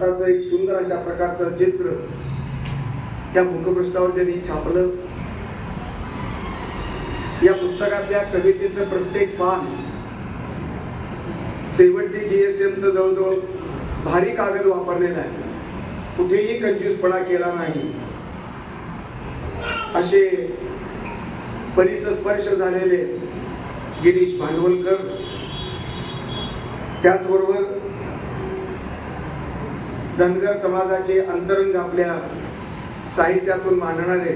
भारताचं एक सुंदर अशा प्रकारचं चित्र त्या मुखपृष्ठावर त्यांनी छापलं. या पुस्तकातल्या कवितेचं प्रत्येक पान सेवंटी जी एस एमचं जवळजवळ भारी कागद वापरलेला आहे. कुठेही कंजूसपणा केला नाही. असे परिसस्पर्श झालेले गिरीश भांडवलकर. त्याचबरोबर धनगर समाजाचे अंतरंग आपल्या साहित्यातून मांडणारे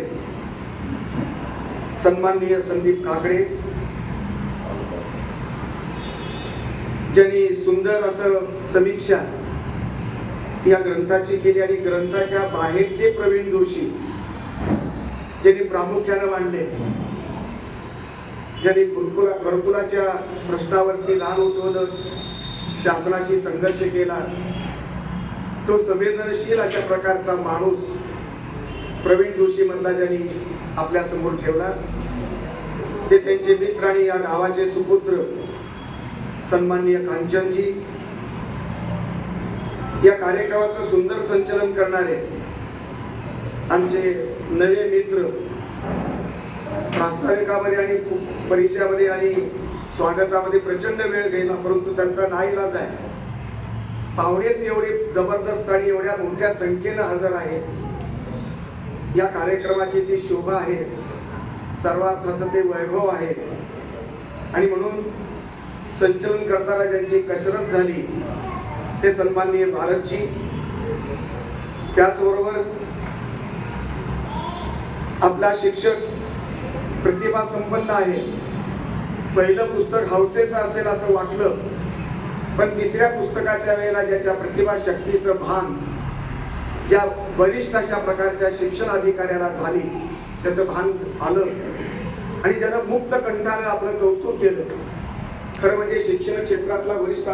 सन्माननीय संदीप काकडे. ज्यांनी सुंदर असं समीक्षा या ग्रंथाची केली आणि ग्रंथाच्या बाहेरचे प्रवीण जोशी ज्यांनी प्रामुख्यानं मांडले. ज्यांनी गुरुकुला गुरुकुलाच्या प्रश्नावरती लहान उठवलं शासनाशी संघर्ष केला. तो संवेदनशील अशा प्रकारचा माणूस प्रवीण जोशी मधला ज्यांनी आपल्यासमोर ठेवला. ते त्यांचे मित्र आणि या गावाचे सुपुत्र सन्माननीय कांचनजी. या कार्यक्रमाचं सुंदर संचलन करणारे आमचे नवे मित्र प्रास्ताविकामध्ये आणि परिचयामध्ये आणि स्वागतामध्ये प्रचंड वेळ गेला परंतु त्यांचा नाईलाज आहे. पाहुणेच एवढे जबरदस्त आणि एवढ्या मोठ्या संख्येनं हजर आहेत. या कार्यक्रमाची ती शोभा आहे. सर्वार्थाचं ते वैभव आहे. आणि म्हणून संचलन करताना त्यांची कसरत झाली ते सन्माननीय भारतजी. त्याचबरोबर आपला शिक्षक प्रतिभा संपन्न आहे. पहिलं पुस्तक हौसेचं असेल असं वाटलं पण तिसऱ्या पुस्तकाच्या वेळेला ज्याच्या प्रतिभा शक्तीचं भान ज्या वरिष्ठ अशा प्रकारच्या शिक्षण अधिकाऱ्याला झाली त्याचं भान आलं. आणि ज्यानं मुक्त कंठानं आपलं कौतुक केलं. खरं म्हणजे शिक्षण क्षेत्रातला वरिष्ठ